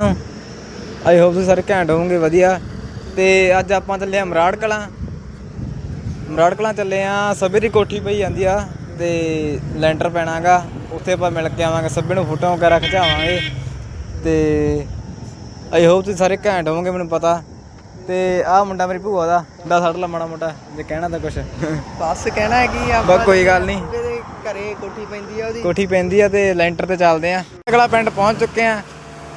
I hope ਤੁਸੀਂ ਸਾਰੇ ਘੈਂਟ ਹੋਵੋਗੇ ਵਧੀਆ। ਤੇ ਅੱਜ ਆਪਾਂ ਚੱਲੇ ਆ ਮਰਾੜ ਕਲਾਂ। ਮਰਾੜ ਕਲਾਂ ਚੱਲੇ ਆ ਸਭੇ ਦੀ ਕੋਠੀ ਪਈ ਜਾਂਦੀ ਆ ਤੇ ਲੈਂਟਰ ਪੈਣਾਗਾ। ਉੱਥੇ ਆਪਾਂ ਮਿਲ ਕੇ ਆਵਾਂਗੇ ਸਭੇ ਨੂੰ ਫੋਟੋ ਵਗੈਰਾ ਖਿਚਾਵਾਂਗੇ। ਤੇ ਆਈ ਹੋਪ ਤੁਸੀਂ ਸਾਰੇ ਘੈਂਟ ਹੋਵੋਗੇ ਮੈਨੂੰ ਪਤਾ। ਤੇ ਆਹ ਮੁੰਡਾ ਮੇਰੀ ਭੂਆ ਦਾ ਦਾ ਸੜ ਲਾ ਮਾੜਾ ਮੋਟਾ ਜੇ ਕਹਿਣਾ ਤਾਂ ਕੁਛ। ਬਸ ਕਹਿਣਾ ਹੈ ਕਿ ਬਸ ਕੋਈ ਗੱਲ ਨਹੀਂ। ਘਰੇ ਕੋਠੀ ਪੈਂਦੀ ਆ ਉਹਦੀ। ਕੋਠੀ ਪੈਂਦੀ ਆ ਤੇ ਲੈਂਟਰ ਤੇ ਚੱਲਦੇ ਆ। ਅਗਲਾ ਪਿੰਡ ਪਹੁੰਚ ਚੁੱਕੇ ਆ।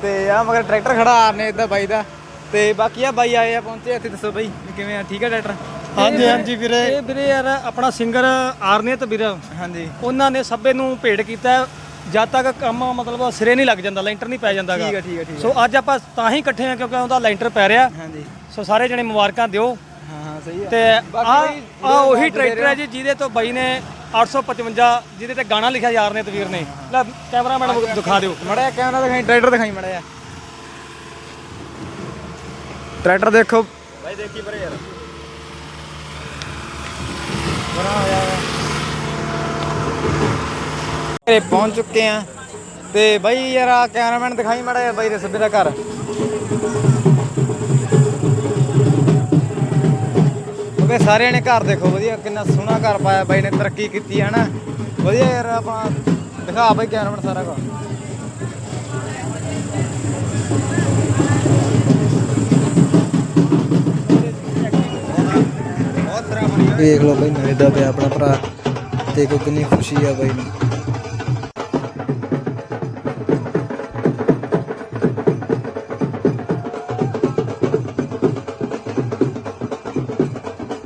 ਤੇ ਆ ਮਗਰ ਟਰੈਕਟਰ ਖੜਾ ਆਰਨੇ ਇਦਾਂ ਬਾਈ ਦਾ। ਤੇ ਬਾਕੀ ਆ ਬਾਈ ਆਏ ਆ ਪਹੁੰਚੇ ਇੱਥੇ ਦੱਸੋ ਬਾਈ ਕਿਵੇਂ ਆ ਠੀਕ ਆ ਟਰੈਕਟਰ? ਹਾਂਜੀ ਹਾਂਜੀ ਵੀਰੇ। ਇਹ ਵੀਰੇ ਯਾਰ ਆਪਣਾ ਸਿੰਗਰ ਆਰਨੀਤ ਵੀਰ। ਹਾਂਜੀ। ਉਹਨਾਂ ਨੇ ਸਭੇ ਨੂੰ ਭੇਟ ਕੀਤਾ। ਜਦ ਤੱਕ ਕੰਮ ਮਤਲਬ ਸਿਰੇ ਨਹੀਂ ਲੱਗ ਜਾਂਦਾ ਲੈਂਟਰ ਨਹੀਂ ਪੈ ਜਾਂਦਾਗਾ। ਠੀਕ ਆ ਠੀਕ ਆ ਠੀਕ ਸੋ ਅੱਜ ਆਪਾਂ ਤਾਂ ਹੀ ਇਕੱਠੇ ਆ ਕਿਉਂਕਿ ਉਹਦਾ ਲੈਂਟਰ ਪੈ ਰਿਹਾ। ਹਾਂਜੀ। ਸੋ ਸਾਰੇ ਜਣੇ ਮੁਬਾਰਕਾਂ ਦਿਓ। ਹਾਂ ਹਾਂ ਸਹੀ ਆ। ਤੇ ਆ ਆ ਉਹੀ ਟਰੈਕਟਰ ਹੈ ਜੀ ਜਿਹਦੇ ਤੋਂ ਬਾਈ ਨੇ 855 ਜਿਹਦੇ ਤੇ ਗਾਣਾ ਲਿਖਿਆ ਯਾਰ ਨੇ ਤਵੀਰ ਨੇ। ਲੈ ਕੈਮਰਾਮੈਨ ਨੂੰ ਦਿਖਾ ਦਿਓ। ਮੜਾ ਕੈਮਰਾ ਦਿਖਾਈ ਟਰੈਕਟਰ ਦਿਖਾਈ ਮੜਾ ਆ ਟਰੈਕਟਰ ਦੇਖੋ। ਬਾਈ ਦੇਖੀ ਪਰੇ ਯਾਰ। ਬਣਾ ਹੋਇਆ ਘਰੇ ਪਹੁੰਚ ਚੁੱਕੇ ਆ। ਤੇ ਬਾਈ ਯਾਰ ਆ ਕੈਮਰਾਮੈਨ ਦਿਖਾਈ ਮੜਾ ਬਾਈ ਦੇ ਸੱਬੇ ਦਾ ਘਰ। ਕਿਉਂਕਿ ਸਾਰਿਆਂ ਨੇ ਘਰ ਦੇਖੋ, ਵਧੀਆ ਕਿੰਨਾ ਸੋਹਣਾ ਘਰ ਪਾਇਆ ਬਾਈ ਨੇ, ਤਰੱਕੀ ਕੀਤੀ ਹੈ ਨਾ। ਵਧੀਆ ਯਾਰ ਆਪਾਂ ਦਿਖਾ ਬਾਈ ਕੈਮਰਾਮੈਨ ਸਾਰਾ ਕੁਝ ਦੇਖ ਲਓ ਬਾਈ, ਨਵੇਂ ਦਾ ਪਿਆ ਆਪਣਾ ਭਰਾ ਤੇ ਕੋ ਕਿੰਨੀ ਖੁਸ਼ੀ ਆ ਬਾਈ ਨੂੰ।